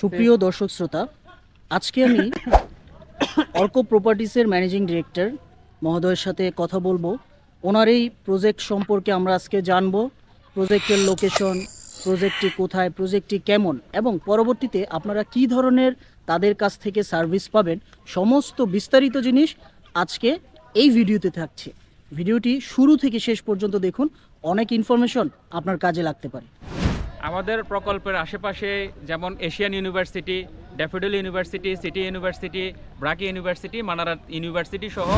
সুপ্রিয় দর্শক শ্রোতা, আজকে আমি অর্ক প্রপার্টিসের ম্যানেজিং ডিরেক্টর মহোদয়ের সাথে কথা বলব। ওনার এই প্রজেক্ট সম্পর্কে আমরা আজকে জানব, প্রজেক্টের লোকেশন, প্রজেক্টটি কোথায়, প্রজেক্টটি কেমন, এবং পরবর্তীতে আপনারা কি ধরনের তাদের কাছ থেকে সার্ভিস পাবেন, সমস্ত বিস্তারিত জিনিস আজকে এই ভিডিওতে থাকছে। ভিডিওটি শুরু থেকে শেষ পর্যন্ত দেখুন, অনেক ইনফরমেশন আপনার কাজে লাগতে পারে। আমাদের প্রকল্পের আশেপাশে যেমন Asian university, Daffodil university, City university, BRAC university Manarat university সহ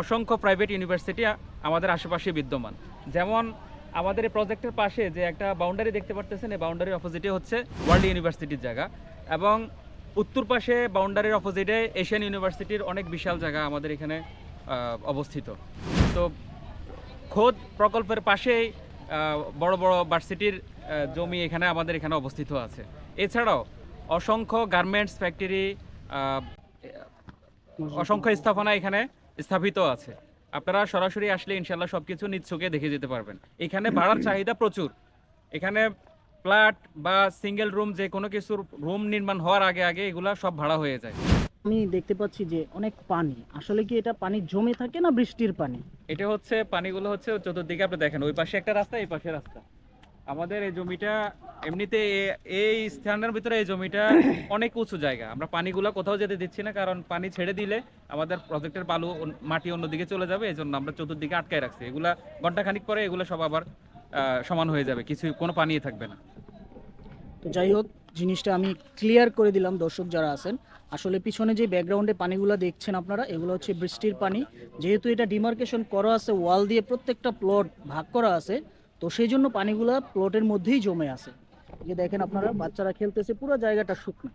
অসংখ্য প্রাইভেট ইউনিভার্সিটি আমাদের আশেপাশে বিদ্যমান। যেমন আমাদের এই প্রজেক্টের পাশে যে একটা বাউন্ডারি দেখতে পারতেছেন, এই বাউন্ডারির অপোজিটে হচ্ছে ওয়ার্ল্ড ইউনিভার্সিটির জায়গা এবং উত্তর পাশে বাউন্ডারির অপোজিটে এশিয়ান ইউনিভার্সিটির অনেক বিশাল জায়গা আমাদের এখানে অবস্থিত। তো খোদ প্রকল্পের পাশেই বড় বড় ভার্সিটির জমি এখানে আমাদের এখানে অবস্থিত আছে। এছাড়াও অসংখ্য গার্মেন্টস ফ্যাক্টরি অসংখ্য স্থাপনা এখানে স্থাপিত আছে। আপনারা সরাসরি আসলে ইনশাল্লাহ সব কিছু চোখে দেখে যেতে পারবেন। এখানে ভাড়ার চাহিদা প্রচুর। এখানে ফ্ল্যাট বা সিঙ্গেল রুম যে কোনো কিছুর রুম নির্মাণ হওয়ার আগে আগে এগুলা সব ভাড়া হয়ে যায়। আমি দেখতে পাচ্ছি যে অনেক পানি। আসলে কি এটা পানি জমে থাকে না বৃষ্টির পানি? এটা হচ্ছে পানিগুলো হচ্ছে চতুর্দিকে আপনি দেখেন ওই পাশে একটা রাস্তা এই পাশে রাস্তা। আমাদের এই জমিটা এমনিতে এই স্থানের ভিতরে এই জমিটা অনেক উঁচু জায়গা। আমরা পানিগুলো কোথাও যেতে দিচ্ছি না কারণ পানি ছেড়ে দিলে আমাদের প্রজেক্টের বালু মাটি অন্যদিকে চলে যাবে এই জন্য আমরা চতুর্দিকে আটকায় রাখছি। এগুলা ঘণ্টা খানিক পরে এগুলো সব আবার সমান হয়ে যাবে কিছু কোনো পানি থাকবে না। তো যাই হোক জিনিসটা আমি ক্লিয়ার করে দিলাম দর্শক যারা আছেন। আসলে পিছনে যে ব্যাকগ্রাউন্ডে পানিগুলো দেখছেন আপনারা এগুলো হচ্ছে বৃষ্টির পানি। যেহেতু এটা ডিমার্কেশন করা আছে ওয়াল দিয়ে প্রত্যেকটা প্লট ভাগ করা আছে তো সেই জন্য পানিগুলো প্লটের মধ্যেই জমে আছে। যে দেখেন আপনারা বাচ্চারা খেলতেছে পুরো জায়গাটা শুকনো।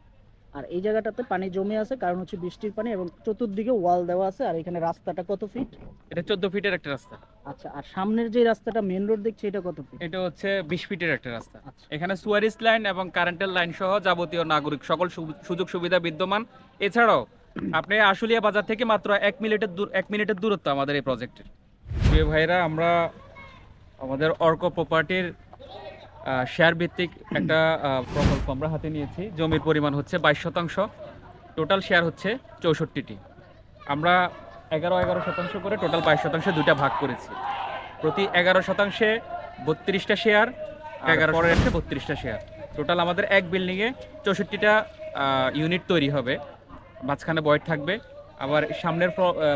আর এই জায়গাটাতে পানি জমে আছে কারণ হচ্ছে বৃষ্টির পানি এবং চতুর্দিকে ওয়াল দেওয়া আছে আর এখানে রাস্তাটা কত ফিট এটা চোদ্দ ফিটের একটা রাস্তা। আচ্ছা আর সামনের যে রাস্তাটা মেন রোড দেখছে এটা কত ফিট এটা হচ্ছে বিশ ফিটের একটা রাস্তা। আচ্ছা। এখানে সুয়ারিস লাইন এবং কারেন্টের লাইন সহ যাবতীয় নাগরিক সকল সুযোগ সুবিধা বিদ্যমান। এছাড়াও আপনি আশুলিয়া বাজার থেকে মাত্র এক মিনিটের দূর এক মিনিটের দূরত্ব আমাদের এই প্রজেক্টের ভাইরা আমরা আমাদের অর্ক প্রপার্টির শেয়ার ভিত্তিক একটা প্রকল্প আমরা হাতে নিয়েছি। জমির পরিমাণ হচ্ছে বাইশ শতাংশ। টোটাল শেয়ার হচ্ছে চৌষট্টিটি। আমরা এগারো এগারো শতাংশ করে টোটাল বাইশ শতাংশে দুইটা ভাগ করেছি। প্রতি এগারো শতাংশে বত্রিশটা শেয়ার এগারো পরের বত্রিশটা শেয়ার টোটাল আমাদের এক বিল্ডিংয়ে চৌষট্টিটা ইউনিট তৈরি হবে। মাঝখানে বয়েড থাকবে। আবার সামনের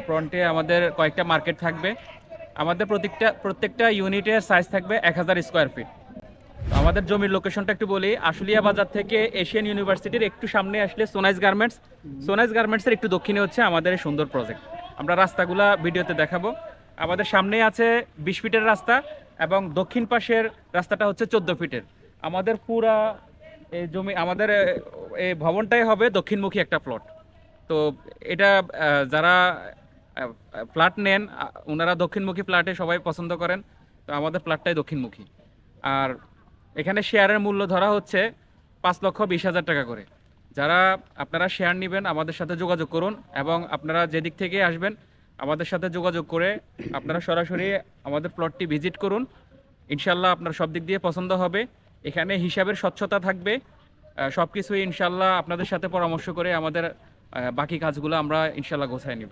ফ্রন্টে আমাদের কয়েকটা মার্কেট থাকবে। আমাদের প্রত্যেকটা প্রত্যেকটা ইউনিটের সাইজ থাকবে এক হাজার স্কোয়ার ফিট আমাদের জমির লোকেশনটা একটু বলি, আশুলিয়া বাজার থেকে এশিয়ান ইউনিভার্সিটির একটু সামনে আসলে সোনাইজ গার্মেন্টস সোনাইজ গার্মেন্টসের একটু দক্ষিণে হচ্ছে আমাদের এই সুন্দর প্রজেক্ট আমরা রাস্তাগুলা ভিডিওতে দেখাবো। আমাদের সামনেই আছে বিশ ফিটের রাস্তা এবং দক্ষিণ পাশের রাস্তাটা হচ্ছে চোদ্দ ফিটের আমাদের পুরা এই জমি, আমাদের এই ভবনটাই হবে দক্ষিণমুখী একটা প্লট তো এটা যারা ফ্ল্যাট নেন ওনারা দক্ষিণমুখী ফ্ল্যাটে সবাই পছন্দ করেন, তো আমাদের ফ্ল্যাটটাই দক্ষিণমুখী। আর এখানে শেয়ারের মূল্য ধরা হচ্ছে পাঁচ লক্ষ বিশ হাজার টাকা করে। যারা আপনারা শেয়ার নেবেন, আমাদের সাথে যোগাযোগ করুন এবং আপনারা যেদিক থেকে আসবেন, আমাদের সাথে যোগাযোগ করে আপনারা সরাসরি আমাদের প্লটটি ভিজিট করুন। ইনশাল্লাহ আপনার সব দিক দিয়ে পছন্দ হবে। এখানে হিসাবের স্বচ্ছতা থাকবে। সব কিছুই ইনশাল্লাহ আপনাদের সাথে পরামর্শ করে আমাদের বাকি কাজগুলো আমরা ইনশাল্লাহ গোছায় নিব।